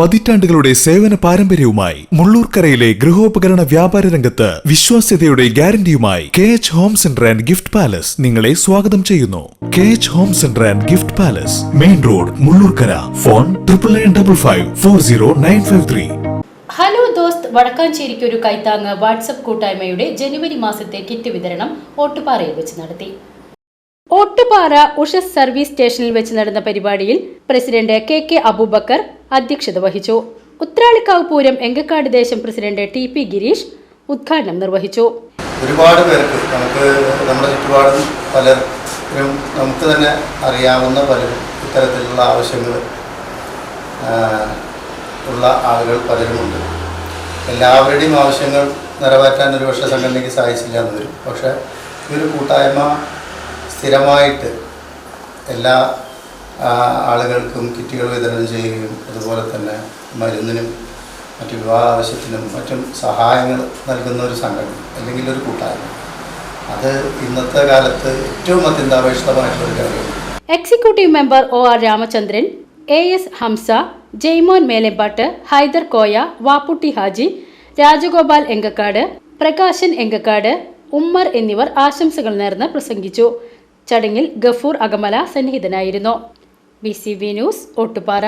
പതിറ്റാണ്ടുകളുടെ സേവന പാരമ്പര്യവുമായി മുള്ളൂർക്കരയിലെ ഗൃഹോപകരണ വ്യാപാര രംഗത്ത് വിശ്വാസ്യതയുടെ ഗ്യാരണ്ടിയുമായി K H home centre and gift palace നിങ്ങളെ സ്വാഗതം ചെയ്യുന്നു. K H home centre and gift palace main road Mullurkara. Phone triple nine double five four zero nine five three. Hello ദോസ്ത് വടക്കാഞ്ചേരിക്ക് ഒരു കൈത്താങ്ങ് വാട്സപ്പ് കൂട്ടായ്മയുടെ ജനുവരി മാസത്തെ കിറ്റ് വിതരണം ഓട്ടുപാറയിൽ വെച്ച് നടത്തി. ഓട്ടുപാറ ഉഷസ് സർവീസ് സ്റ്റേഷനിൽ വെച്ച് നടന്ന പരിപാടിയിൽ പ്രസിഡന്റ് കെ കെ അബൂബക്കർ അധ്യക്ഷത വഹിച്ചു. ഉത്രാളിക്കാവ് പൂരം എങ്കക്കാട് ദേശം പ്രസിഡന്റ് ടി പി ഗിരീഷ് ഉദ്ഘാടനം നിർവഹിച്ചു. ഒരുപാട് പേർക്ക് നമുക്ക് നമ്മുടെ ചുറ്റുപാടും പലരും നമുക്ക് തന്നെ അറിയാവുന്ന പലരും ഇത്തരത്തിലുള്ള ആവശ്യങ്ങൾ ഉള്ള ആളുകൾ പലരുമുണ്ട്. എല്ലാവരുടെയും ആവശ്യങ്ങൾ നിറവേറ്റാൻ ഒരു പക്ഷേ സംഘടനയ്ക്ക് സാധിച്ചില്ല എന്ന് വരും പക്ഷേ ഒരു കൂട്ടായ്മ സ്ഥിരമായിട്ട് എല്ലാ ആളുകൾക്കും കിറ്റുകൾ വിതരണം ചെയ്യുകയും അതുപോലെ തന്നെ മരുന്നിനും മറ്റ് വിവാഹ ആവശ്യത്തിനും മറ്റും സഹായങ്ങൾ നൽകുന്ന ഒരു സംഘടന അല്ലെങ്കിൽ ഒരു കൂട്ടായ്മ. അത് ഇന്നത്തെ കാലത്ത് ഏറ്റവും അത്യന്താപേക്ഷിതമായിട്ടുള്ള ഒരു കാര്യമാണ് executive member O R Ramachandran A S Hamza Jaimon Melepattu Haidar Koya Vapputty Haji Rajagopal Enkakkad Prakashan Enkakkad Ummer എന്നിവർ ആശംസകൾ നേർന്ന് പ്രസംഗിച്ചു. ചടങ്ങിൽ Gafoor Akamala സന്നിഹിതനായിരുന്നു. B C B news Ottupara